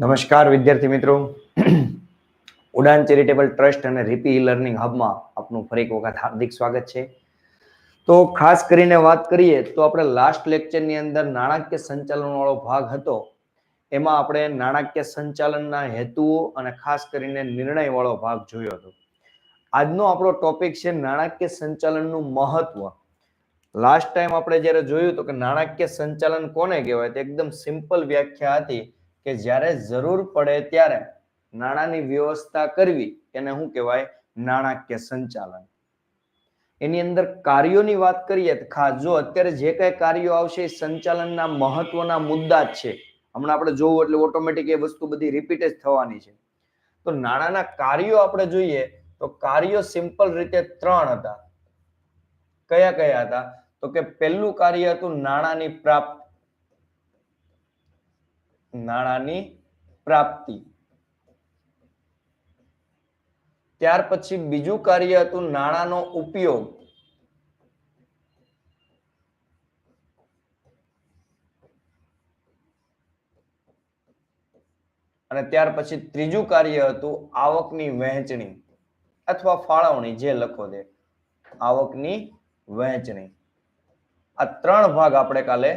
નમસ્કાર, વિદ્યાર્થી મિત્રો. ઉડાન ચેરિટેબલ ટ્રસ્ટ અને રીપી લર્નિંગ હબમાં આપનું ફરી એક વખત હાર્દિક સ્વાગત છે. તો ખાસ કરીને વાત કરીએ તો આપણે લાસ્ટ લેક્ચરની અંદર નાણાકીય સંચાલનવાળો ભાગ હતો. એમાં આપણે નાણાકીય સંચાલનના હેતુઓ અને ખાસ કરીને નિર્ણયવાળો ભાગ જોયો હતો. આજનો આપણો ટોપિક છે નાણાકીય સંચાલનનું મહત્વ. લાસ્ટ ટાઈમ આપણે જ્યારે જોયું તો કે નાણાકીય સંચાલન કોને કહેવાય તો એકદમ સિમ્પલ વ્યાખ્યા હતી. કે જ્યારે જરૂર પડે ત્યારે નાણાંની વ્યવસ્થા કરવી એને શું કહેવાય? નાણાકીય સંચાલન. એની અંદર કાર્યોની વાત કરીએ જો અત્યારે જે કઈ કાર્યો આવશે એ સંચાલનના મહત્વના મુદ્દા જ છે. હમણાં આપણે જોવું એટલે ઓટોમેટિક એ વસ્તુ બધી રિપીટ જ થવાની છે. તો નાણાંના કાર્યો આપણે જોઈએ તો કાર્યો સિમ્પલ રીતે ત્રણ હતા. કયા કયા હતા? તો કે પહેલું કાર્ય હતું નાણાંની પ્રાપ્ત નાણાંની પ્રાપ્તિ. ત્યાર પછી બીજું કાર્ય હતું નાણાંનો ઉપયોગ. અને ત્યાર પછી ત્રીજું કાર્ય હતું આવકની વહેંચણી અથવા ફાળવણી, જે લખો દે આવકની વહેંચણી. આ ત્રણ ભાગ આપણે કાલે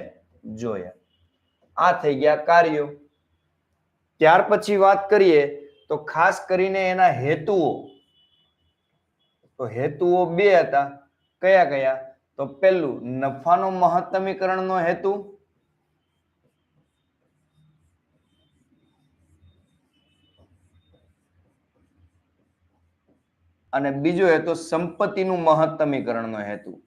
જોયા. આ થઈ ગયા કાર્યો. ત્યાર પછી વાત કરીએ તો ખાસ કરીને એના હેતુઓ. તો હેતુઓ બે હતા. કયા કયા? તો પહેલું, નફાનો મહત્તમીકરણનો હેતુ. અને બીજો હેતુ, સંપત્તિનું મહત્તમીકરણનો હેતુ.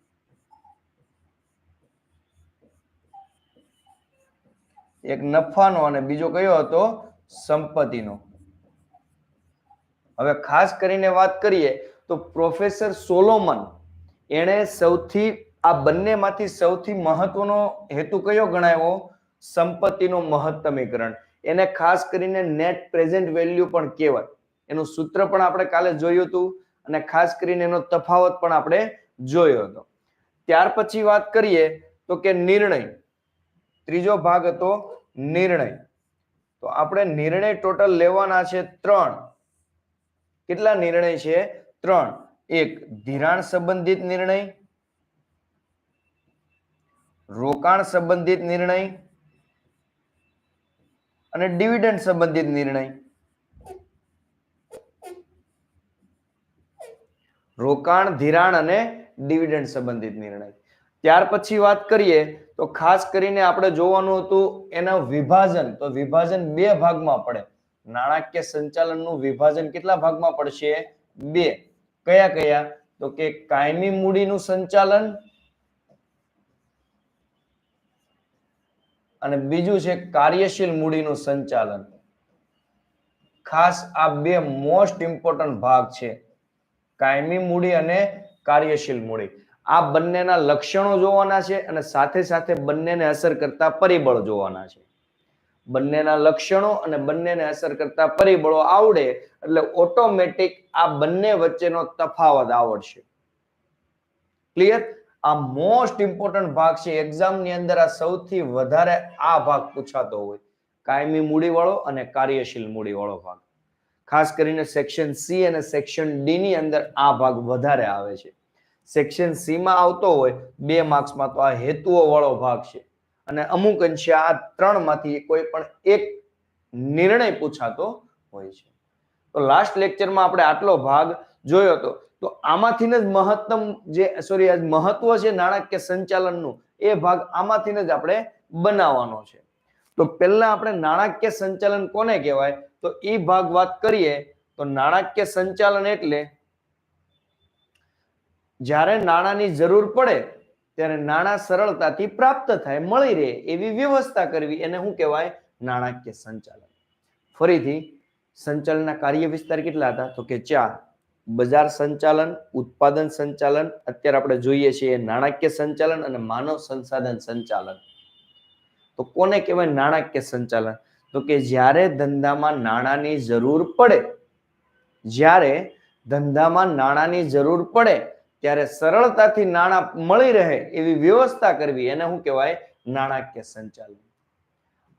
એક નફાનો અને બીજો કયો હતો? સંપત્તિનો. હવે ખાસ કરીને વાત કરીએ તો પ્રોફેસર સોલોમન એણે સૌથી, આ બંનેમાંથી સૌથી મહત્વનો હેતુ કયો ગણાયો? સંપત્તિનો મહત્તમીકરણ. એને ખાસ કરીને નેટ પ્રેઝન્ટ વેલ્યુ પણ કહેવાય. એનું સૂત્ર પણ આપણે કાલે જોયું હતું અને ખાસ કરીને એનો તફાવત પણ આપણે જોયો હતો. ત્યાર પછી વાત કરીએ તો કે નિર્ણય. ત્રીજો ભાગ હતો નિર્ણય. તો આપણે નિર્ણય ટોટલ લેવાના છે ત્રણ. કેટલા નિર્ણય છે? ત્રણ. એક, ધિરાણ સંબંધિત નિર્ણય. રોકાણ સંબંધિત નિર્ણય. અને ડિવિડન્ડ સંબંધિત નિર્ણય. રોકાણ, ધિરાણ અને ડિવિડન્ડ સંબંધિત નિર્ણય. ત્યાર પછી વાત કરીએ તો ખાસ કરીને આપણે જોવાનું હતું એના વિભાજન. તો વિભાજન બે ભાગમાં પડે. નાણાકીય સંચાલનનું વિભાજન કેટલા ભાગમાં પડશે? બે. કયા કયા? તો કે કાયમી મૂડીનું સંચાલન અને બીજું છે કાર્યશીલ મૂડીનું સંચાલન. ખાસ આ બે મોસ્ટ ઇમ્પોર્ટન્ટ ભાગ છે. કાયમી મૂડી અને કાર્યશીલ મૂડી. આ બંનેના લક્ષણો જોવાના છે અને સાથે સાથે બંનેને અસર કરતા પરિબળ જોવાના છે. બંનેના લક્ષણો અને બંનેને અસર કરતા પરિબળો આવડે એટલે ઓટોમેટિક આ બંને વચ્ચેનો તફાવત આવડશે. ક્લિયર આ મોસ્ટ ઇમ્પોર્ટન્ટ ભાગ છે એક્ઝામની અંદર આ સૌથી વધારે આ ભાગ પૂછાતો હોય. કાયમી મૂડીવાળો અને કાર્યશીલ મૂડીવાળો ભાગ. ખાસ કરીને સેક્શન સી અને સેક્શન ડી ની અંદર આ ભાગ વધારે આવે છે. સેક્શન સીમાં આવતો હોય, બે માર્ક્સમાં તો આ હેતુઓ વાળો ભાગ છે. અને અમુક અંશે આ ત્રણમાંથી કોઈ પણ એક નિર્ણય પૂછાતો હોય છે. તો લાસ્ટ લેક્ચરમાં આપણે આટલો ભાગ જોયો હતો. તો આમાંથી જ મહત્તમ જે સોરી મહત્વ છે નાણાકીય સંચાલનનું, એ ભાગ આમાંથી જ આપણે બનાવવાનો છે. તો પહેલા આપણે નાણાકીય સંચાલન કોને કહેવાય? તો એ ભાગ વાત કરીએ, તો નાણાકીય સંચાલન એટલે જ્યારે નાણાંની જરૂર પડે, ત્યારે નાણાં સરળતાથી પ્રાપ્ત થાય, મળી રહે એવી વ્યવસ્થા કરવી, એને શું કહેવાય? નાણાકીય સંચાલન. ફરીથી, સંચાલનના કાર્ય વિસ્તાર કેટલા હતા? તો કે ચાર. બજાર સંચાલન, ઉત્પાદન સંચાલન, અત્યારે આપણે જોઈએ છીએ નાણાકીય સંચાલન અને માનવ સંસાધન સંચાલન. તો કોને કહેવાય નાણાકીય સંચાલન? તો કે જ્યારે ધંધામાં નાણાંની જરૂર પડે, જ્યારે ધંધામાં નાણાંની જરૂર પડે ત્યારે સરળતાથી નાણાં મળી રહે એવી વ્યવસ્થા કરવી, એને શું કહેવાય? નાણાકીય સંચાલન.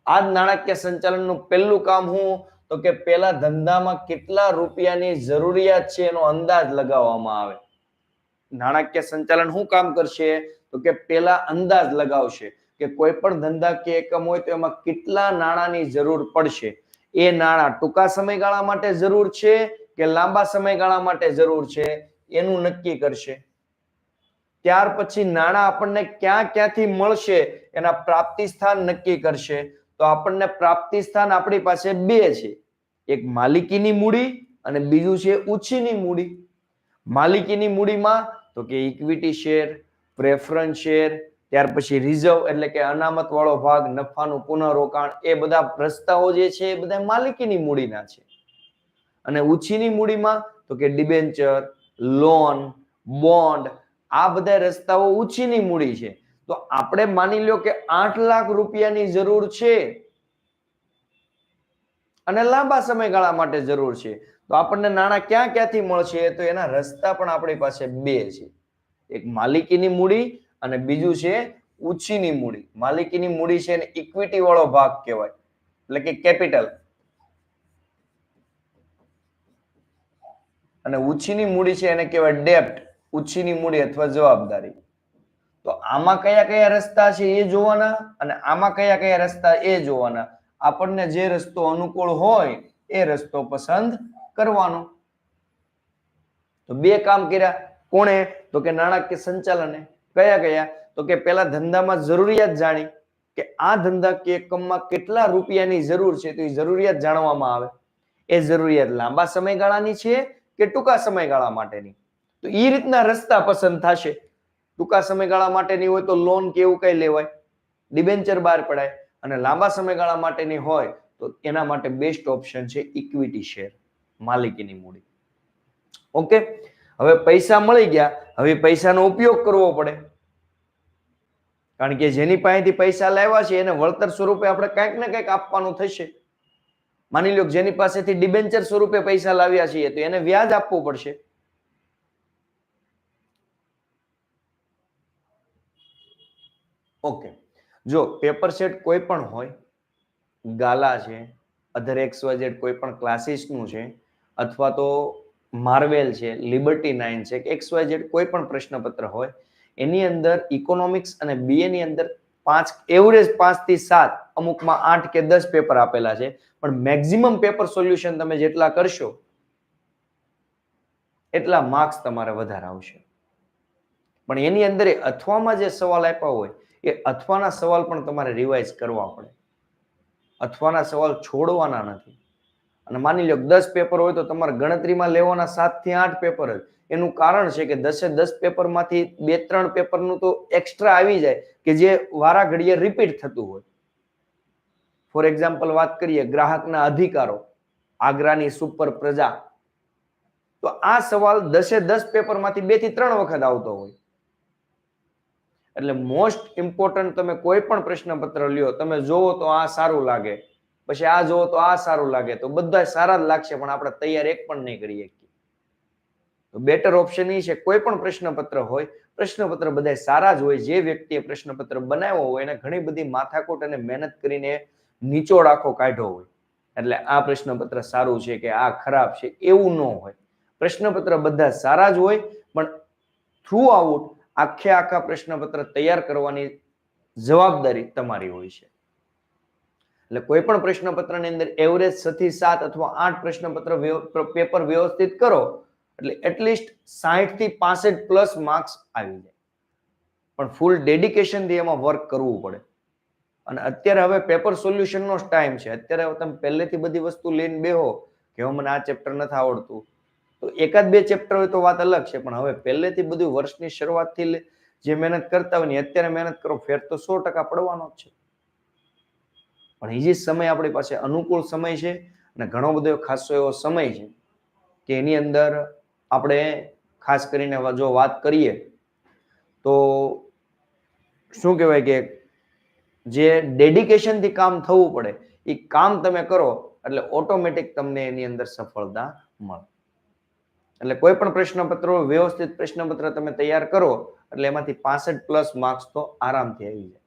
આ જ નાણાકીય સંચાલનનું પહેલું કામ હું? તો કે પેલા ધંધામાં કેટલા રૂપિયાની જરૂરિયાત છે એનો અંદાજ લગાવવામાં આવે. નાણાકીય સંચાલન શું કામ કરશે? તો કે પેલા અંદાજ લગાવશે કે કોઈ પણ ધંધા કે એકમ હોય તો એમાં કેટલા નાણાંની જરૂર પડશે. એ નાણાં ટૂંકા સમયગાળા માટે જરૂર છે કે લાંબા સમયગાળા માટે જરૂર છે? એનું નક્કી કરશે. ત્યાર પછી નાણાં આપણને ક્યાં ક્યાંથી મળશે એના પ્રાપ્તિ સ્થાન નક્કી કરશે. તો આપણને પ્રાપ્તિ સ્થાન આપણી પાસે બે છે. એક માલિકીની મૂડી અને બીજું છે ઉછીની મૂડી. માલિકીની મૂડીમાં તો કે ઇક્વિટી શેર પ્રેફરન્સ શેર ત્યાર પછી રિઝર્વ એટલે કે અનામત વાળો ભાગ, નફાનું પુનઃરોકાણ, એ બધા રસ્તાઓ જે છે એ બધા માલિકીની મૂડીના છે. અને ઉછીની મૂડીમાં તો કે ડિબેન્ચર લોન બોન્ડ આ બધા રસ્તાઓ ઉછીની મૂડી છે. તો આપણે માની લો કે આઠ લાખ રૂપિયાની જરૂર છે. અને લાંબા સમયગાળા માટે જરૂર છે. તો આપણને નાણાં ક્યાં ક્યાંથી મળશે? તો એના રસ્તા પણ આપણી પાસે બે છે. એક માલિકીની મૂડી અને બીજું છે ઉછીની મૂડી. માલિકીની મૂડી છે એને ઇક્વિટી વાળો ભાગ કહેવાય. એટલે કે કેપિટલ અને ઉછીની મૂડી છે એને કહેવાય ડેપ્ટ, ઉછીની મૂડી અથવા જવાબદારી. તો આમાં કયા કયા રસ્તા છે એ જોવાના અને આમાં કયા કયા રસ્તા એ જોવાના. આપણને જે રસ્તો અનુકૂળ હોય એ રસ્તો પસંદ કરવાનો. તો બે કામ કર્યા. કોણે? તો કે નાણાકીય સંચાલને. કયા કયા? તો કે પેલા ધંધામાં જરૂરિયાત જાણી કે આ ધંધા કે એકમમાં કેટલા રૂપિયાની જરૂર છે તો એ જરૂરિયાત જાણવામાં આવે. એ જરૂરિયાત લાંબા સમયગાળાની છે કે ટૂંકા સમયગાળા માટેની. તો એ રીતના રસ્તા પસંદ થશે. ટૂંકા સમયગાળા માટેની હોય તો લોન કે એવું કઈ લેવાય. ડિબેન્ચર બહાર પડાય. અને લાંબા સમયગાળા માટેની હોય તો એના માટે બેસ્ટ ઓપ્શન છે ઇક્વિટી શેર માલિકીની મૂડી. ઓકે હવે પૈસા મળી ગયા. હવે પૈસાનો ઉપયોગ કરવો પડે. કારણ કે જેની પાસેથી પૈસા લાવ્યા છે, એને વળતર સ્વરૂપે આપણે કંઈક ને કંઈક આપવાનું થશે. માની લો જેની પાસેથી ડિબેન્ચર સ્વરૂપે પૈસા લાવ્યા છીએ, તો એને વ્યાજ આપવું પડશે. ઓકે. જો પેપર સેટ કોઈ પણ હોય, ગાલા છે અધર એક્સ વાય કોઈ પણ ક્લાસીસનું છે, અથવા તો માર્વેલ છે લિબર્ટી નાઇન છે એક્સ વાય કોઈ પણ પ્રશ્નપત્ર હોય, એની અંદર ઇકોનોમિક્સ અને બીએની અંદર પાંચ એવરેજ પાંચથી સાત, અમુકમાં આઠ કે દસ પેપર આપેલા છે. પણ મેક્સિમમ પેપર સોલ્યુશન તમે જેટલા કરશો, એટલા માર્ક્સ તમારે વધારે આવશે. પણ એની અંદર અથવામાં જે સવાલ આપ્યા હોય, એ અથવાના સવાલ પણ તમારે રિવાઇઝ કરવા પડે. અથવાના સવાલ છોડવાના નથી. અને માની લો દસ પેપર હોય તો તમારે ગણતરીમાં લેવાના સાતથી આઠ પેપર જ. એનું કારણ છે કે દસે દસ પેપરમાંથી બે ત્રણ પેપરનું તો એક્સ્ટ્રા આવી જાય કે જે વારા ઘડીએ રિપીટ થતું હોય. ફોર એક્ઝામ્પલ વાત કરીએ ગ્રાહકના અધિકારો, આગ્રાની સુપર પ્રજા. તો આ સવાલ દસે દસ પેપરમાંથી બેથી ત્રણ વખત આવતો હોય. એટલે મોસ્ટ ઇમ્પોર્ટન્ટ તમે કોઈ પણ પ્રશ્નપત્ર લ્યો, તમે જોવો તો આ સારું લાગે. પછી આ જોવો તો આ સારું લાગે, તો બધા સારા જ લાગશે, પણ આપણે તૈયાર એક પણ નહીં કરી શકીએ. બેટર ઓપ્શન એ છે, કોઈ પણ પ્રશ્નપત્ર હોય, પ્રશ્નપત્ર બધા સારા જ હોય, જે વ્યક્તિએ પ્રશ્નપત્ર બનાવ્યો હોય, એને ઘણી બધી માથાકૂટ અને મહેનત કરીને નીચોડ આખો કાઢ્યો હોય. એટલે આ પ્રશ્નપત્ર સારું છે કે આ ખરાબ છે, એવું ન હોય. પ્રશ્નપત્ર બધા સારા જ હોય, પણ થ્રુ આઉટ આખે આખા પ્રશ્નપત્ર તૈયાર કરવાની જવાબદારી તમારી હોય છે. એટલે કોઈ પણ પ્રશ્નપત્રની અંદર એવરેજ છ થી સાત અથવા આઠ પ્રશ્નપત્ર પેપર વ્યવસ્થિત કરો, એટલે એટલીસ્ટ સાહીઠથી પાસઠ પ્લસ માર્ક્સ આવી જાય. પણ ફૂલ ડેડિકેશનથી એમાં વર્ક કરવું પડે. અને અત્યારે હવે પેપર સોલ્યુશનનો જ ટાઈમ છે. અત્યારે તમે પહેલેથી બધી વસ્તુ લઈને બેહો કે હવે મને આ ચેપ્ટર નથી આવડતું. તો એકાદ બે ચેપ્ટર હોય તો વાત અલગ છે. પણ હવે પહેલેથી બધું વર્ષની શરૂઆતથી જે મહેનત કરતા હોય ને અત્યારે મહેનત કરો, ફેર તો સો ટકા પડવાનો જ છે. પણ એ જે સમય આપણી પાસે અનુકૂળ સમય છે અને ઘણો બધો ખાસો એવો સમય છે કે એની અંદર આપણે ખાસ કરીને જો વાત કરીએ તો શું કહેવાય કે જે ડેડિકેશનથી કામ થવું પડે એ કામ તમે કરો એટલે ઓટોમેટિક તમને એની અંદર સફળતા મળે. એટલે કોઈ પણ પ્રશ્નપત્રો, વ્યવસ્થિત પ્રશ્નપત્ર તમે તૈયાર કરો એટલે એમાંથી પાસઠ પ્લસ માર્ક્સ તો આરામથી આવી જાય.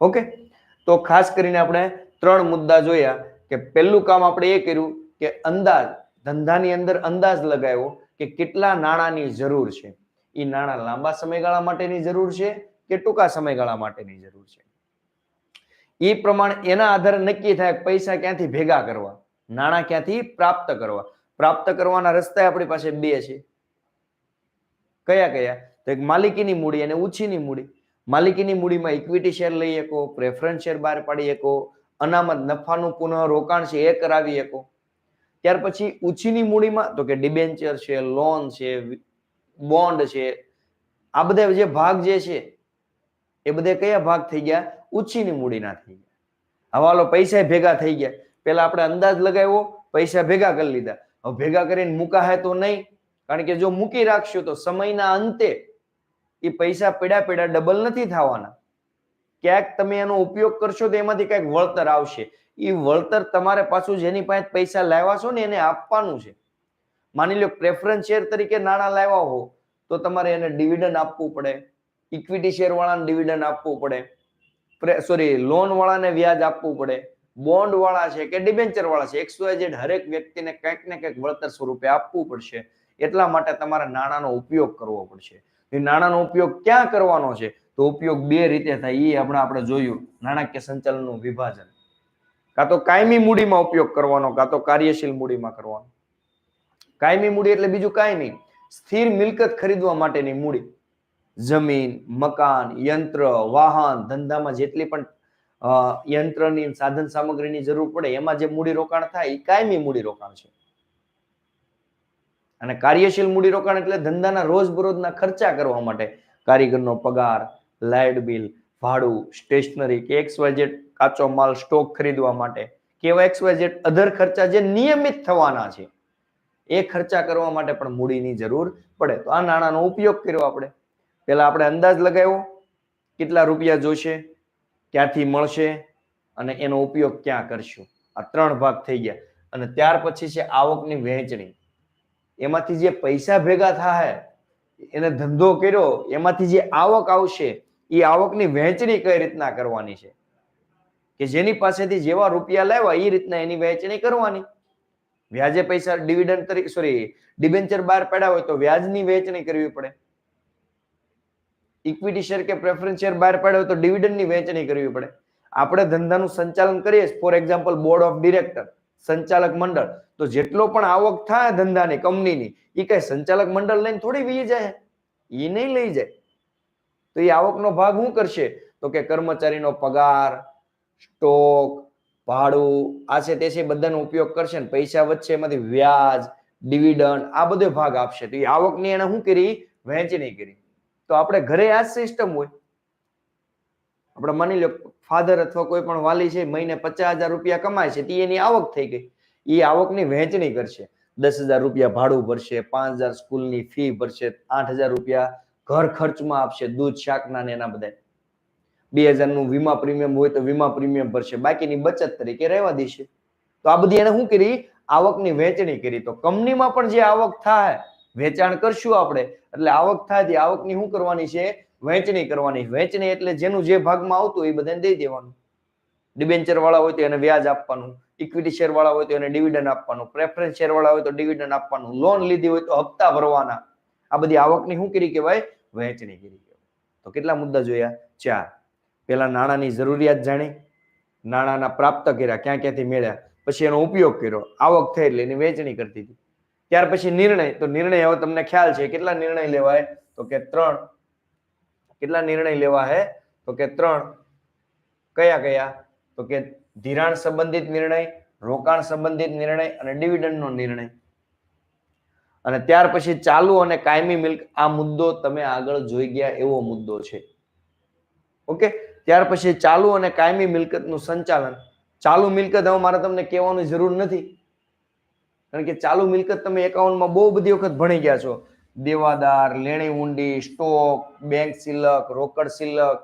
ઓકે તો ખાસ કરીને આપણે ત્રણ મુદ્દા જોયા કે પહેલું કામ આપણે એ કર્યું કે અંદાજ, ધંધાની અંદર અંદાજ લગાવ્યો કે કેટલા નાણાંની જરૂર છે. એ નાણાં લાંબા સમયગાળા માટેની જરૂર છે કે ટૂંકા સમયગાળા માટેની જરૂર છે? એ પ્રમાણે એના આધારે નક્કી થાય પૈસા ક્યાંથી ભેગા કરવા, નાણાં ક્યાંથી પ્રાપ્ત કરવા? પ્રાપ્ત કરવાના રસ્તા આપણી પાસે બે છે. કયા કયા? તો એક માલિકીની મૂડી અને ઉછીની મૂડી. માલિકીની મૂડીમાં ઇક્વિટી શેર લઈ શકો પ્રેફરન્સ શેર બહાર પાડી શકો, અનામત નફાનું પુનઃ રોકાણ છે એ કરાવી શકો. ત્યાર પછી ઉછીની મૂડીમાં, તો કે ડિબેન્ચર છે લોન છે બોન્ડ છે, આ બધા જે ભાગ જે છે, એ બધા કયા ભાગ થઈ ગયા? ઉછીની મૂડીના થઈ ગયા. હવાલો પૈસા ભેગા થઈ ગયા. પેલા આપણે અંદાજ લગાવ્યો, પૈસા ભેગા કરી લીધા. હવે ભેગા કરીને મૂકાય તો નહીં? કારણ કે જો મૂકી રાખશું તો સમયના અંતે એ પૈસા પીડા પીડા ડબલ નથી થવાના. ક્યાંક તમે એનો ઉપયોગ કરશો તો એમાંથી કંઈક વળતર આવશે. એ વળતર તમારે પાછું જેની પાસે પૈસા લાવ્યા છો ને એને આપવાનું છે. માની લો પ્રેફરન્સ શેર તરીકે નાણાં લાવ્યા હો, તો તમારે એને ડિવિડન્ડ આપવું પડે. ઇક્વિટી શેર વાળાને ડિવિડન્ડ આપવું પડે. સોરી લોન વાળાને વ્યાજ આપવું પડે. બોન્ડ વાળા છે કે ડિબેન્ચર વાળા છે એક્સ વાય હરેક વ્યક્તિને કંઈક ને કંઈક વળતર સ્વરૂપે આપવું પડશે. એટલા માટે તમારે નાણાંનો ઉપયોગ કરવો પડશે. એ નાણાંનો ઉપયોગ ક્યાં કરવાનો છે? તો ઉપયોગ બે રીતે થાય એ આપણે આપણે જોયું, નાણાકીય સંચાલનનું વિભાજન. કાં તો કાયમી મૂડીમાં ઉપયોગ કરવાનો, કાં તો કાર્યશીલ મૂડીમાં કરવાનો. કાયમી મૂડી એટલે બીજું કાંઈ નહીં, સ્થિર મિલકત ખરીદવા માટેની મૂડી. જમીન, મકાન, યંત્ર, વાહન, ધંધામાં જેટલી પણ યંત્રની સાધન સામગ્રીની જરૂર પડે, એમાં જે મૂડી રોકાણ થાય એ કાયમી મૂડી રોકાણ છે. અને કાર્યશીલ મૂડી રોકાણ એટલે ધંધાના રોજબરોજના ખર્ચા કરવા માટે કારીગરનો પગાર, લાઇટ બિલ, ભાડું, સ્ટેશનરી કે એક્સ વાય ઝેડ કાચો માલ સ્ટોક ખરીદવા માટે કે એવા એક્સ વાય ઝેડ અધર ખર્ચા જે નિયમિત થવાના છે, એ ખર્ચા કરવા માટે પણ મૂડીની જરૂર પડે. તો આ નાણાંનો ઉપયોગ કર્યો આપણે. પહેલા આપણે અંદાજ લગાવ્યો, કેટલા રૂપિયા જોશે, ક્યાંથી મળશે અને એનો ઉપયોગ ક્યાં કરશું. આ ત્રણ ભાગ થઈ ગયા. અને ત્યાર પછી છે આવકની વહેંચણી. એમાંથી જે પૈસા ભેગા થાય, એને ધંધો કર્યો, એમાંથી જે આવક આવશે, એ આવકની વહેંચણી કઈ રીતના કરવાની છે? કે જેની પાસેથી જેવા રૂપિયા લેવા એ રીતના એની વહેંચણી કરવાની. વ્યાજે પૈસા ડિવિડન્ડ તરીકે સોરી ડિબેન્ચર બહાર પડ્યા હોય તો વ્યાજની વહેંચણી કરવી પડે. ઇક્વિટી શેર કે પ્રેફરન્સ શેર બહાર પડ્યા હોય તો ડિવિડન્ડની વહેંચણી કરવી પડે. આપણે ધંધાનું સંચાલન કરીએ for example board of director સંચાલક મંડળ. તો જેટલો પણ આવક થાય ધંધાની, કંપનીની એ કઈ સંચાલક મંડળ લઈને થોડી વી જાય. એ નહીં લઈ જાય. તો એ આવકનો ભાગ શું કરશે? તો કે કર્મચારીનો પગાર, સ્ટોક, ભાડું આ છે તે છે બધાનો ઉપયોગ કરશે ને પૈસા વચ્ચે એમાંથી વ્યાજ, ડિવિડન્ડ, આ બધો ભાગ આપશે. તો એ આવકની એને શું કરી? વહેંચણી કરી. તો આપણે ઘરે આ સિસ્ટમ હોય. આપણે માની લો ફાધર અથવા કોઈ પણ વાલી છે, મહિને પચાસ હજાર રૂપિયા કમાય છે એની આવક થઈ ગઈ. એ આવકની વહેંચણી કરશે. દસ હજાર રૂપિયા ભાડું ભરશે, પાંચ હજાર સ્કૂલની ફી ભરશે, આઠ હજાર રૂપિયા ઘર ખર્ચમાં આપશે, દૂધ શાકના ને એના બધા બે હજારનું વીમા પ્રીમિયમ હોય તો વીમા પ્રીમિયમ ભરશે, બાકીની બચત તરીકે રહેવા દેશે. તો આ બધી એને શું કરી? આવકની વહેંચણી કરી. તો કંપનીમાં પણ જે આવક થાય, વેચાણ કરશું આપણે. એટલે આવક થાય તે આવકની શું કરવાની છે? વહેંચણી કરવાની. વહેંચણી એટલે જેનું જે ભાગમાં આવતું એ બધાને દઈ દેવાનું. ડિબેન્ચર વાળા હોય તો એને વ્યાજ આપવાનું. ઇક્વિટી શેર વાળા હોય તો એને ડિવિડન્ડ આપવાનું. પ્રેફરન્સ શેર વાળા હોય તો ડિવિડન્ડ આપવાનું. લોન લીધી હોય તો હપ્તા ભરવાના. આ બધી આવકની શું કરી કહેવાય? વહેંચણી કરી કહેવાય. તો કેટલા મુદ્દા જોયા? ચાર. પેલા નાણાંની જરૂરિયાત જાણી. નાણાંના પ્રાપ્ત કર્યા. ક્યાં ક્યાંથી મેળ્યા? પછી એનો ઉપયોગ કર્યો. આવક થઈ એટલે એની વહેંચણી કરતી હતી. ત્યાર પછી નિર્ણય. તો નિર્ણય હવે તમને ખ્યાલ છે. કેટલા નિર્ણય લેવાય? તો કે ત્રણ. કેટલા નિર્ણય લેવા હે? તો કે ત્રણ. કયા કયા? તો કે ધિરાણ સંબંધિત નિર્ણય, રોકાણ સંબંધિત નિર્ણય અને ડિવિડન્ડનો નિર્ણય. અને ત્યાર પછી ચાલુ અને કાયમી મિલ્ક આ મુદ્દો તમે આગળ જોઈ ગયા એવો મુદ્દો છે. ઓકે? ત્યાર પછી ચાલુ અને કાયમી મિલકતનું સંચાલન. ચાલુ મિલકત હવે મારે તમને કહેવાની જરૂર નથી. કારણ કે ચાલુ મિલકત તમે એકાઉન્ટમાં બહુ બધી વખત ભણી ગયા છો. દેવાદાર, લેણી ઊંડી, સ્ટોક બેંક સિલક, રોકડ સિલક,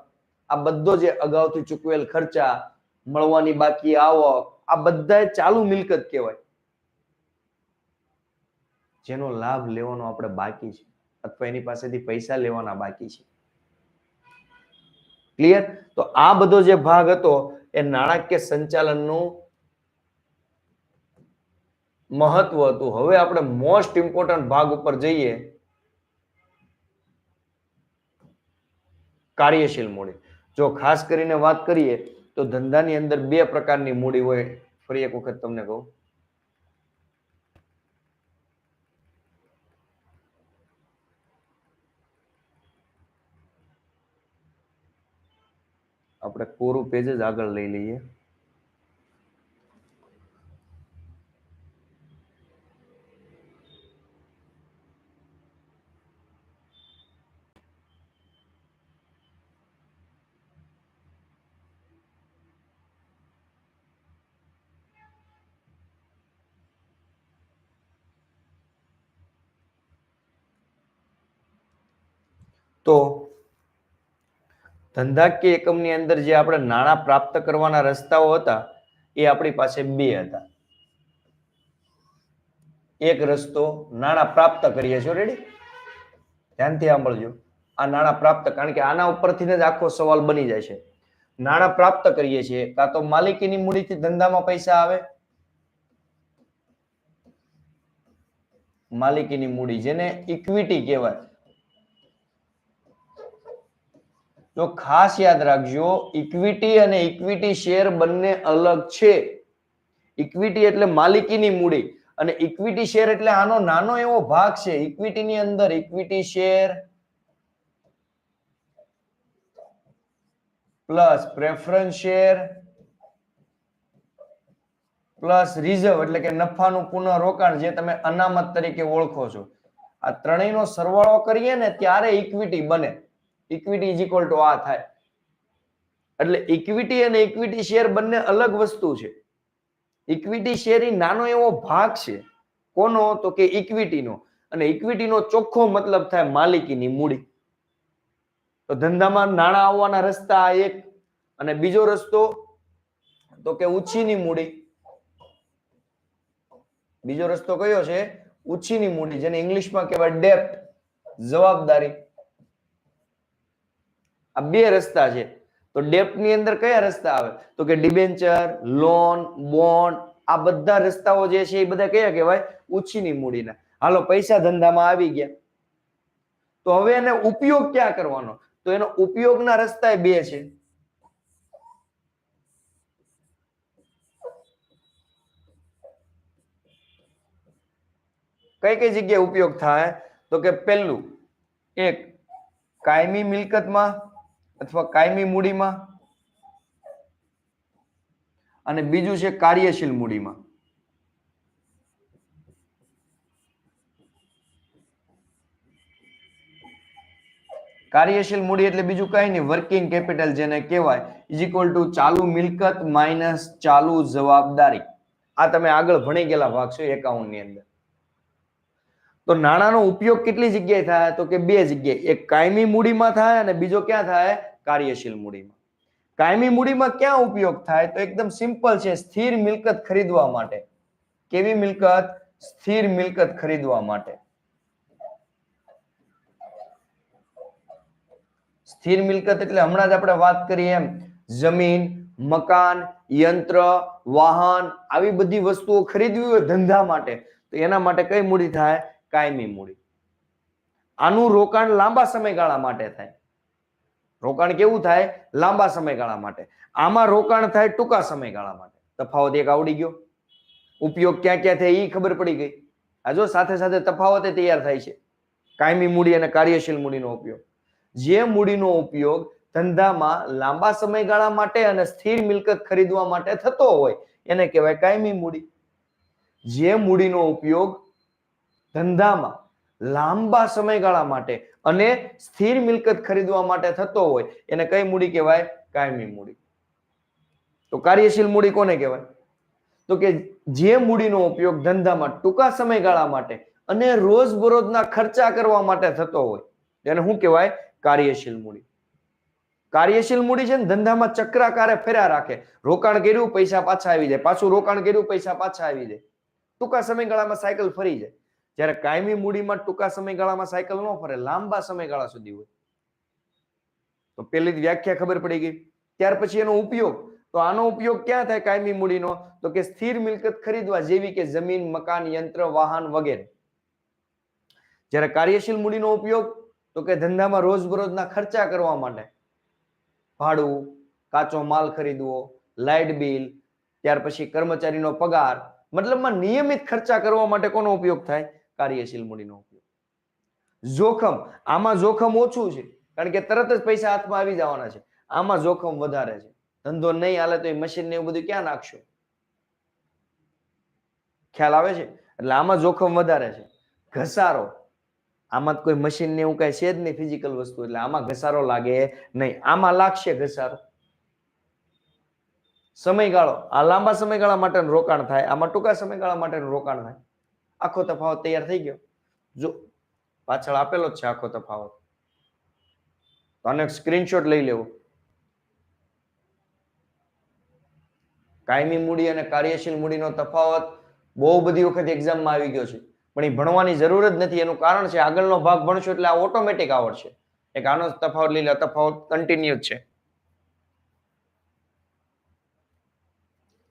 આ બધો જે અગાઉથી ચૂકવેલ ખર્ચા, મળવાની બાકી આવક, આ બધા ચાલુ મિલકત કહેવાય. જેનો લાભ લેવાનો આપણે બાકી છે, અથવા એની પાસેથી પૈસા લેવાના બાકી છે. ક્લિયર તો આ બધો જે ભાગ હતો, એ નાણાકીય સંચાલનનું મહત્વ હતું. હવે આપણે મોસ્ટ ઇમ્પોર્ટન્ટ ભાગ ઉપર જઈએ. કાર્યશીલ મૂડી. જો ખાસ કરીને વાત કરીએ તો ધંધાની અંદર બે પ્રકારની મૂડી હોય. ફરી એક વખત તમને કહું. આપણે કોરું પેજ જ આગળ લઈ લઈએ. તો ધંધાકીય એકમની અંદર જે આપણે નાણાં પ્રાપ્ત કરવાના રસ્તાઓ હતા, એ આપણી પાસે બે હતા. એક રસ્તો નાણાં પ્રાપ્ત કરીએ છો રેડી ધ્યાનથી સાંભળજો. આ નાણાં પ્રાપ્ત, કારણ કે આના ઉપરથી જ આખો સવાલ બની જાય છે. નાણાં પ્રાપ્ત કરીએ છીએ, કાં તો માલિકીની મૂડીથી ધંધામાં પૈસા આવે? માલિકીની મૂડી જેને ઇક્વિટી કહેવાય. તો ખાસ યાદ રાખજો ઇક્વિટી અને ઇક્વિટી શેર બંને અલગ છે. ઇક્વિટી એટલે માલિકીની મૂડી અને ઇક્વિટી શેર એટલે આનો નાનો એવો ભાગ છે. ઇક્વિટીની અંદર equity share plus preference share plus reserve એટલે કે નફાનું પુનઃરોકાણ જે તમે અનામત તરીકે ઓળખો છો. આ ત્રણેયનો સરવાળો કરીએ ને ત્યારે ઇક્વિટી બને. ઇક્વિટી ઇઝ ઇક્વલ ટુ આ થાય. એટલે ઇક્વિટી અને ઇક્વિટી શેર બંને અલગ વસ્તુ છે. ઇક્વિટી શેર એ નાનો એવો ભાગ છે. કોનો? તો કે ઇક્વિટીનો અને ઇક્વિટીનો ચોખ્ખો મતલબ થાય માલિકીની મૂડી. તો ધંધામાં નાણાં આવવાના રસ્તા આ એક. અને બીજો રસ્તો તો કે ઉછીની મૂડી. બીજો રસ્તો કયો છે? ઉછીની મૂડી, જેને ઇંગ્લિશમાં કહેવાય ડેપ્ટ જવાબદારી. આ બે રસ્તા છે. તો ડેપ્ટની અંદર કયા રસ્તા આવે? તો કે ડિબેન્ચર, લોન, બોન્ડ, આ બધા રસ્તાઓ જે છે એ બધા કયા કહેવાય? ઉછીની મૂડીના. હાલો, પૈસા ધંધામાં આવી ગયા. તો હવે એને ઉપયોગ ક્યાં કરવાનો? તો એનો ઉપયોગના રસ્તા એ બે છે. કઈ કઈ જગ્યાએ ઉપયોગ થાય? તો કે પહેલું, એક કાયમી મિલકતમાં અથવા કાયમી મૂડીમાં? અને બીજું છે કાર્યશીલ મૂડીમાં. કાર્યશીલ મૂડી એટલે બીજું કઈ નહીં. વર્કિંગ કેપિટલ જેને કહેવાય ઇઝ ઇક્વલ ટુ ચાલુ મિલકત માઇનસ ચાલુ જવાબદારી. આ તમે આગળ ભણી ગયેલા ભાગ છો એકાઉન્ટની અંદર. તો નાણાંનો ઉપયોગ કેટલી જગ્યાએ થાય? તો કે બે જગ્યાએ. એક કાયમી મૂડીમાં થાય અને બીજો ક્યાં થાય? કાર્યશીલ મૂડીમાં. કાયમી મૂડીમાં ક્યાં ઉપયોગ થાય તો એકદમ સિમ્પલ છે, સ્થિર મિલકત ખરીદવા માટે. કેવી મિલકત? સ્થિર મિલકત ખરીદવા માટે. સ્થિર મિલકત એટલે હમણાં જ આપણે વાત કરી એમ, જમીન, મકાન, યંત્ર, વાહન, આવી બધી વસ્તુઓ ખરીદવી હોય ધંધા માટે, તો એના માટે કઈ મૂડી થાય? કાયમી મૂડી. આનું રોકાણ લાંબા સમયગાળા માટે થાય. રોકાણ કેવું થાય? લાંબા સમયગાળા માટે. આમાં રોકાણ થાય ટૂંકા સમયગાળા માટે. તફાવત એક આવડી ગયો. ઉપયોગ ક્યાં ક્યાં થાય એ ખબર પડી ગઈ. આ જો સાથે સાથે તફાવતે તૈયાર થાય છે. કાયમી મૂડી અને કાર્યશીલ મૂડીનો ઉપયોગ. જે મૂડીનો ઉપયોગ ધંધામાં લાંબા સમયગાળા માટે અને સ્થિર મિલકત ખરીદવા માટે થતો હોય, એને કહેવાય કાયમી મૂડી. જે મૂડીનો ઉપયોગ ધંધામાં લાંબા સમયગાળા માટે અને સ્થિર મિલકત ખરીદવા માટે થતો હોય, એને કઈ મૂડી કહેવાય? કાયમી મૂડી. તો કાર્યશીલ મૂડી કોને કહેવાય? તો કે જે મૂડીનો ઉપયોગ ધંધામાં ટૂંકા સમયગાળા માટે અને રોજબરોજના ખર્ચા કરવા માટે થતો હોય એને શું કહેવાય? કાર્યશીલ મૂડી. કાર્યશીલ મૂડી છે ને, ધંધામાં ચક્રાકારે ફેર્યા રાખે. રોકાણ કર્યું, પૈસા પાછા આવી જાય. પાછું રોકાણ કર્યું, પૈસા પાછા આવી જાય. ટૂંકા સમયગાળામાં સાયકલ ફરી જાય. જ્યારે કાયમી મૂડીમાં ટૂંકા સમયગાળામાં સાયકલ ન ફરે, લાંબા સમયગાળા સુધી હોય. તો પહેલી વ્યાખ્યા ખબર પડી ગઈ. ત્યાર પછી એનો ઉપયોગ, તો આનો ઉપયોગ ક્યાં થાય કાયમી મૂડીનો? તો કે સ્થિર મિલકત ખરીદવા જેવી કે જમીન, મકાન, યંત્ર, વાહન વગેરે. જ્યારે કાર્યશીલ મૂડીનો ઉપયોગ, તો કે ધંધામાં રોજબરોજના ખર્ચા કરવા માટે. ભાડું, કાચો માલ ખરીદવો, લાઇટ બિલ, ત્યાર પછી કર્મચારીનો પગાર, મતલબમાં નિયમિત ખર્ચા કરવા માટે કોનો ઉપયોગ થાય? કાર્યશીલ મૂડીનો ઉપયોગ. જોખમ, આમાં જોખમ ઓછું છે, કારણ કે તરત જ પૈસા હાથમાં આવી જવાના છે. આમાં જોખમ વધારે છે. ધંધો નહીં હાલે તો એ મશીન ને એવું બધું ક્યાં નાખશો? ખ્યાલ આવે છે? એટલે આમાં જોખમ વધારે છે. ઘસારો. આમાં કોઈ મશીન ને એવું કઈ છે જ નહીં ફિઝિકલ વસ્તુ, એટલે આમાં ઘસારો લાગે નહીં. આમાં લાગશે ઘસારો. સમયગાળો. આ લાંબા સમયગાળા માટેનું રોકાણ થાય, આમાં ટૂંકા સમયગાળા માટેનું રોકાણ થાય. આખો તફાવત તૈયાર થઈ ગયો. જો પાછળ આપેલો જ છે આખો તફાવત. તો આને સ્ક્રીનશોટ લઈ લેવો. કાયમી મૂડી અને કાર્યશીલ મૂડીનો તફાવત બહુ બધી વખત એક્ઝામમાં આવી ગયો છે. પણ એ ભણવાની જરૂર જ નથી. એનું કારણ છે આગળનો ભાગ ભણશો એટલે આ ઓટોમેટિક આવડશે. એક આનો તફાવત લઈ લે. તફાવત કન્ટિન્યુ છે.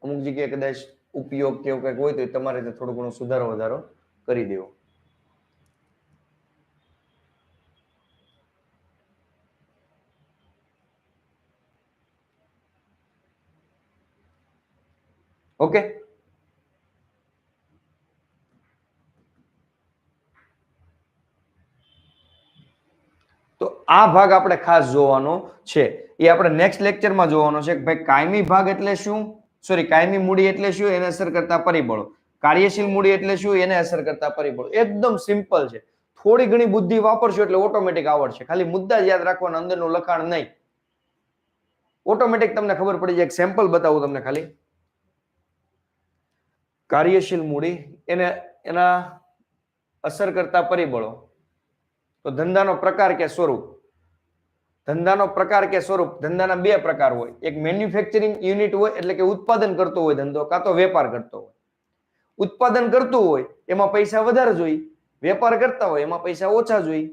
અમુક જગ્યાએ કદાચ ઉપયોગ કે એવું કંઈક હોય તો એ તમારે થોડો ઘણો સુધારો વધારો કરી દેવો. ઓકે? તો આ ભાગ આપણે ખાસ જોવાનો છે. એ આપણે નેક્સ્ટ લેક્ચરમાં જોવાનો છે ભાઈ કાયમી ભાગ એટલે શું? સોરી કાયમી મૂડી એટલે શું? એને અસર કરતા પરિબળો. કાર્યશીલ મૂડી એટલે શું? એને અસર કરતા પરિબળો. એકદમ સિમ્પલ છે. થોડી ઘણી બુદ્ધિ વાપરશો એટલે ઓટોમેટિક આવડશે. ખાલી મુદ્દા જ યાદ રાખવાના, અંદરનું લખાણ નહીં. ઓટોમેટિક તમને ખબર પડી જાય, એક સેમ્પલ બતાવું તમને ખાલી. કાર્યશીલ મૂડી, એને, એના અસર કરતા પરિબળો. તો ધંધાનો પ્રકાર કે સ્વરૂપ? ધંધાનો પ્રકાર કે સ્વરૂપ? ધંધાના બે પ્રકાર હોય. એક મેન્યુફેક્ચરિંગ યુનિટ હોય, એટલે કે ઉત્પાદન કરતો હોય ધંધો, કાં તો વેપાર કરતો હોય. ઉત્પાદન કરતું હોય, એમાં પૈસા વધારે જોઈએ વેપાર કરતા હોય, એમાં પૈસા ઓછા જોઈએ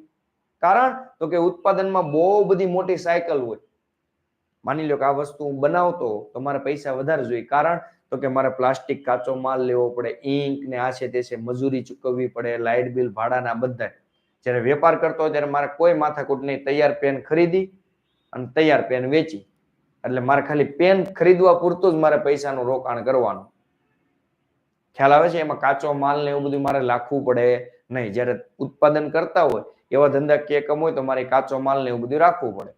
કારણ તો કે ઉત્પાદનમાં બહુ બધી મોટી સાયકલ હોય. માની લો કે આ વસ્તુ હું બનાવતો, તો મારે પૈસા વધારે જોઈએ કારણ તો કે મારે પ્લાસ્ટિક કાચો માલ લેવો પડે ઇંક ને આ છે તે છે, મજૂરી ચૂકવવી પડે, લાઇટ બિલ, ભાડાના બધા. જ્યારે વેપાર કરતો ત્યારે મારે કોઈ માથાકૂટ નહીં તૈયાર પેન ખરીદી અને તૈયાર પેન વેચી. એટલે મારે ખાલી પેન ખરીદવા પૂરતું જ મારે પૈસાનું રોકાણ કરવાનું. ખ્યાલ આવે છે? એમાં કાચો માલ ને એવું બધું મારે લાખવું પડે નહીં. જ્યારે ઉત્પાદન કરતા હોય, એવા ધંધા કે એકમ હોય તો મારે કાચો માલ ને એવું બધું રાખવું પડે.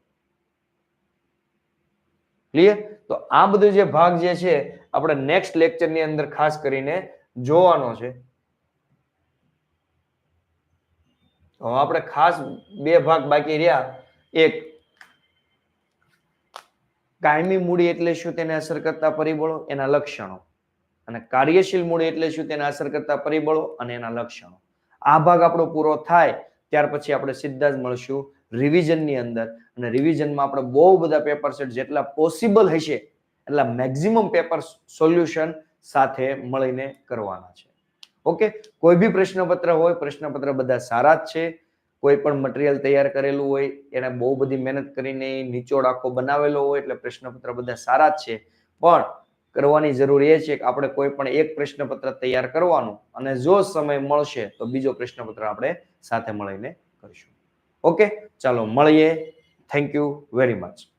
ક્લિયર તો આ બધું જે ભાગ જે છે, આપણે નેક્સ્ટ લેક્ચરની અંદર ખાસ કરીને જોવાનો છે. તો આપણે ખાસ બે ભાગ બાકી રહ્યા. એક, કાયમી મૂડી એટલે શું તેને અસર કરતા પરિબળો? એના લક્ષણો. અને કાર્યશીલ મૂડી એટલે શું તેને અસર કરતા પરિબળો? અને એના લક્ષણો. આ ભાગ આપણો પૂરો થાય, ત્યાર પછી આપણે સીધા જ મળશું રિવિઝનની અંદર. અને રિવિઝનમાં આપણે બહુ બધા પેપર સેટ જેટલા પોસિબલ હશે, એટલા મેક્સિમમ પેપર સોલ્યુશન સાથે મળીને કરવાના છે. ઓકે? કોઈ બી પ્રશ્નપત્ર હોય, પ્રશ્નપત્ર બધા સારા જ છે. કોઈ પણ મટીરિયલ તૈયાર કરેલું હોય, એને બહુ બધી મહેનત કરીને નીચોડ આખો બનાવેલો હોય, એટલે પ્રશ્નપત્ર બધા સારા જ છે. પણ કરવાની જરૂર એ છે કે આપણે કોઈ પણ એક પ્રશ્નપત્ર તૈયાર કરવાનું અને જો સમય મળશે તો બીજો પ્રશ્નપત્ર આપણે સાથે મળીને કરીશું. ઓકે? ચાલો, મળીએ. Thank you very much